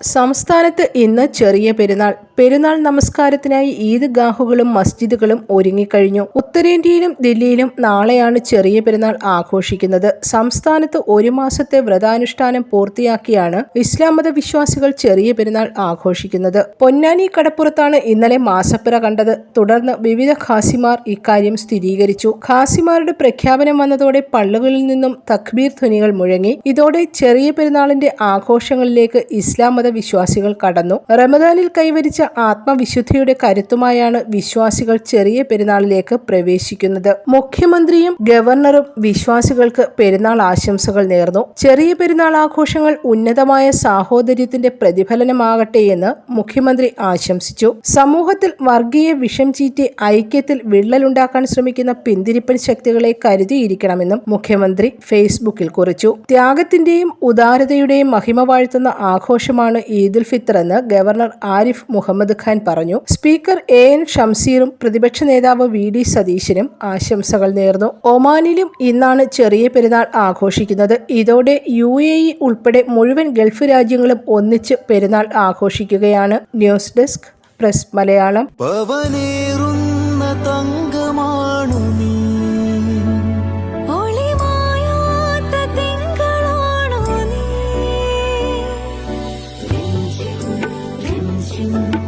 സംസ്ഥാനത്ത് ഇന്ന് ചെറിയ പെരുന്നാൾ. പെരുന്നാൾ നമസ്കാരത്തിനായി ഈദ് ഈദ്ഗാഹുകളും മസ്ജിദുകളും ഒരുങ്ങിക്കഴിഞ്ഞു. ഉത്തരേന്ത്യയിലും ദില്ലിയിലും നാളെയാണ് ചെറിയ പെരുന്നാൾ ആഘോഷിക്കുന്നത്. സംസ്ഥാനത്ത് ഒരു മാസത്തെ വ്രതാനുഷ്ഠാനം പൂർത്തിയാക്കിയാണ് ഇസ്ലാം മത വിശ്വാസികൾ ചെറിയ പെരുന്നാൾ ആഘോഷിക്കുന്നത്. പൊന്നാനി കടപ്പുറത്താണ് ഇന്നലെ മാസപ്പിറ കണ്ടത്. തുടർന്ന് വിവിധ ഖാസിമാർ ഇക്കാര്യം സ്ഥിരീകരിച്ചു. ഖാസിമാരുടെ പ്രഖ്യാപനം വന്നതോടെ പള്ളുകളിൽ നിന്നും തക്ബീർ ധ്വനികൾ മുഴങ്ങി. ഇതോടെ ചെറിയ പെരുന്നാളിന്റെ ആഘോഷങ്ങളിലേക്ക് ഇസ്ലാം മത വിശ്വാസികൾ കടന്നു. റമദാനിൽ കൈവരിച്ച ആത്മവിശുദ്ധിയുടെ കരുത്തുമായാണ് വിശ്വാസികൾ ചെറിയ പെരുന്നാളിലേക്ക് പ്രവേശിക്കുന്നത്. മുഖ്യമന്ത്രിയും ഗവർണറും വിശ്വാസികൾക്ക് പെരുന്നാൾ ആശംസകൾ നേർന്നു. ചെറിയ പെരുന്നാൾ ആഘോഷങ്ങൾ ഉന്നതമായ സാഹോദര്യത്തിന്റെ പ്രതിഫലനമാകട്ടെ എന്ന് മുഖ്യമന്ത്രി ആശംസിച്ചു. സമൂഹത്തിൽ വർഗീയ വിഷം ചീറ്റി ഐക്യത്തിൽ വിള്ളലുണ്ടാക്കാൻ ശ്രമിക്കുന്ന പിന്തിരിപ്പൻ ശക്തികളെ കരുതിയിരിക്കണമെന്നും മുഖ്യമന്ത്രി ഫേസ്ബുക്കിൽ കുറിച്ചു. ത്യാഗത്തിന്റെയും ഉദാരതയുടെയും മഹിമ വാഴ്ത്തുന്ന ആഘോഷമാണ് ഈദുൽ ഫിത്തർ എന്ന് ഗവർണർ ആരിഫ് മുഹമ്മദ് ഖാൻ പറഞ്ഞു സ്പീക്കർ എ എൻ ഷംസീറും പ്രതിപക്ഷ നേതാവ് വി ഡി സതീശനും ആശംസകൾ നേർന്നു. ഒമാനിലും ഇന്നാണ് ചെറിയ പെരുന്നാൾ ആഘോഷിക്കുന്നത്. ഇതോടെ യു എ ഇ ഉൾപ്പെടെ മുഴുവൻ ഗൾഫ് രാജ്യങ്ങളും ഒന്നിച്ച് പെരുന്നാൾ ആഘോഷിക്കുകയാണ്. News desk press Malayalam. thank തങ്കമാണു